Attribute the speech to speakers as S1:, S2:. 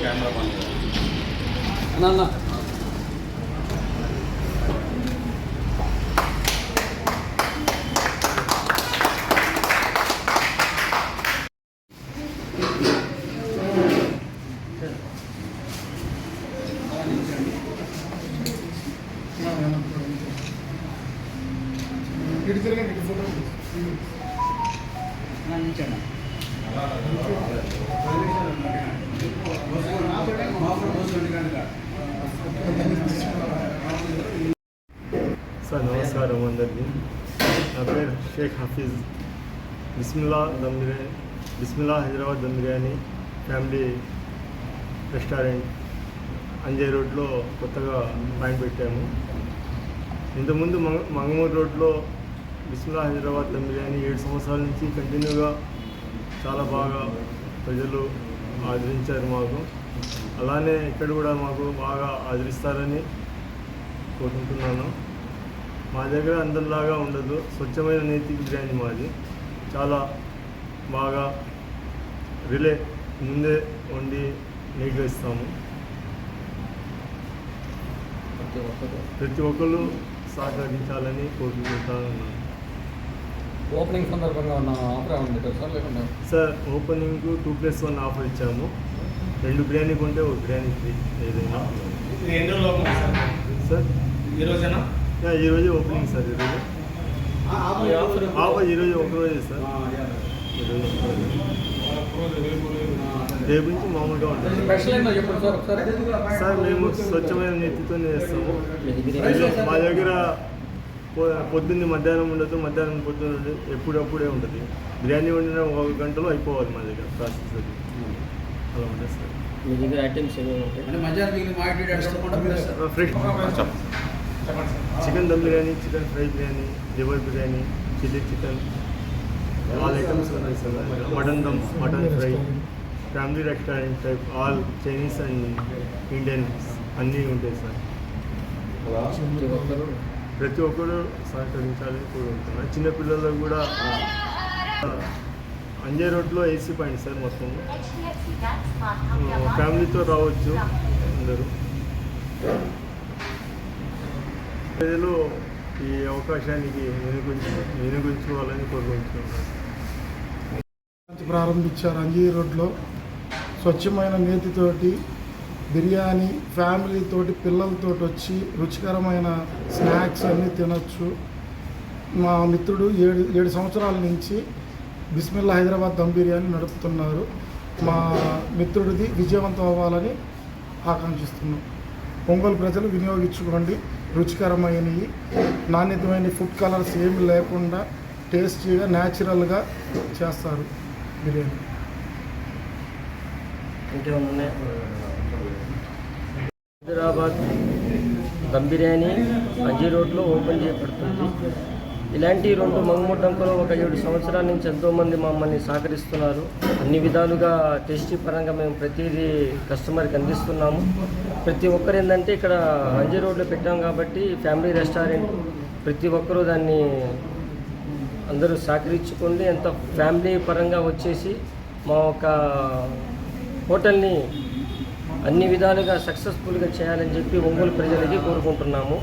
S1: Camera വാങ്ങി എന്നാ
S2: sir నమస్కారం అందరికీ. నా పేరు షేక్ హఫీజ్. బిస్మిల్లా దమ్ బిర్యానీ బిస్మిల్లా హైదరాబాద్ దమ్ బిర్యానీ ఫ్యామిలీ రెస్టారెంట్ అంజయ్ రోడ్లో కొత్తగా పాయింట్ పెట్టాము. ఇంతకుముందు మంగ మంగమూరు రోడ్లో బిస్మిల్లా హైదరాబాద్ దమ్ బిర్యానీ ఏడు సంవత్సరాల నుంచి కంటిన్యూగా చాలా బాగా ప్రజలు ఆదరించారు మాకు. అలానే ఇక్కడ కూడా మాకు బాగా ఆదరిస్తారని కోరుకుంటున్నాను. మా దగ్గర అందరిలాగా ఉండదు. స్వచ్ఛమైన నేతి బిర్యానీ మాది. చాలా బాగా రిలే ముందే వండి నీట్గా ఇస్తాము
S3: ప్రతి ఒక్కరు.
S2: ప్రతి ఒక్కరు సహకరించాలని కోరుకుంటాను
S3: ఓపెనింగ్ సందర్భంగా ఉన్న ఆఫర్ ఉంది కదా సార్ లేకుండా
S2: sir opening two plus one offer ఇచ్చాము. రెండు బిర్యానీ కొంటే ఒక బిర్యానీ ఫ్రీ ఏదైనా.
S4: ఇది ఎన్ని రోజులు అవుతుంది సార్?
S2: సార్?
S4: ఈ రోజేనా?
S2: యా, ఈరోజు ఓపెనింగ్ సార్ ఈరోజు
S4: ఆఫర్
S2: ఈరోజు ఒక రోజే సార్. రేపు నుంచి మామూలుగా ఉంటుంది
S3: సార్
S2: మేము స్వచ్ఛమైన నెత్తితోనే చేస్తాము.
S3: మీ దగ్గర
S2: పొద్దున్నే మధ్యాహ్నం ఉండదు మధ్యాహ్నం పొద్దున్న ఉండదు ఎప్పుడప్పుడే ఉంటుంది. బిర్యానీ వండిన ఒక గంటలో అయిపోవాలి మా దగ్గర ప్రాసెస్ అది. అలా ఉంటుంది సార్
S3: మీ దగ్గర items
S2: fresh chicken dum biryani chicken fry biryani liver biryani chilli chicken. All items ఉన్నాయి sir. Mutton dum mutton fry family restaurant type all Chinese and Indian అన్నీ ఉంటాయి సార్.
S3: ప్రతి ఒక్కరు
S2: సహకరించాలని కోరుకుంటున్నాను. చిన్నపిల్లలకు కూడా అంజయ్ రోడ్లో ఏసీ పాయింట్ సార్ మొత్తం. ఫ్యామిలీతో రావచ్చు అందరూ. ప్రజలు ఈ అవకాశానికి వినియోగించుకోవాలని వెనుకొంచుకోవాలని కోరుకుంటున్నాను.
S1: ప్రారంభించారు అంజీ రోడ్లో. స్వచ్ఛమైన నేతితోటి బిర్యానీ ఫ్యామిలీతోటి పిల్లలతో వచ్చి రుచికరమైన స్నాక్స్ అన్నీ తినొచ్చు. మా మిత్రుడు ఏడు ఏడు సంవత్సరాల నుంచి బిస్మిల్లా హైదరాబాద్ దమ్ బిర్యానీ నడుపుతున్నారు. మా మిత్రుడిది విజయవంతం అవ్వాలని ఆకాంక్షిస్తున్నాం. ఒంగోలు ప్రజలు వినియోగించుకోండి. రుచికరమైనవి నాణ్యతమైన ఫుడ్ కలర్స్ ఏమి లేకుండా టేస్టీగా న్యాచురల్గా చేస్తారు బిర్యానీ.
S5: హైదరాబాద్ దమ్ బిర్యానీ అంజీ రోడ్లో ఓపెన్ చేయబడుతుంది. ఇలాంటి రెండు మంగుముట్టంకలో ఒక ఏడు సంవత్సరాల నుంచి ఎంతోమంది మమ్మల్ని సహకరిస్తున్నారు. అన్ని విధాలుగా టేస్టీ పరంగా మేము ప్రతిదీ కస్టమర్కి అందిస్తున్నాము. ప్రతి ఒక్కరు ఏంటంటే ఇక్కడ అంజీ రోడ్లో పెట్టాం కాబట్టి ఫ్యామిలీ రెస్టారెంట్ ప్రతి ఒక్కరూ దాన్ని అందరూ సహకరించుకోండి. ఎంత ఫ్యామిలీ పరంగా వచ్చేసి మా ఒక హోటల్ని అన్ని విధాలుగా సక్సెస్ఫుల్గా చేయాలని చెప్పి ఒంగోలు ప్రజలకి కోరుకుంటున్నాము.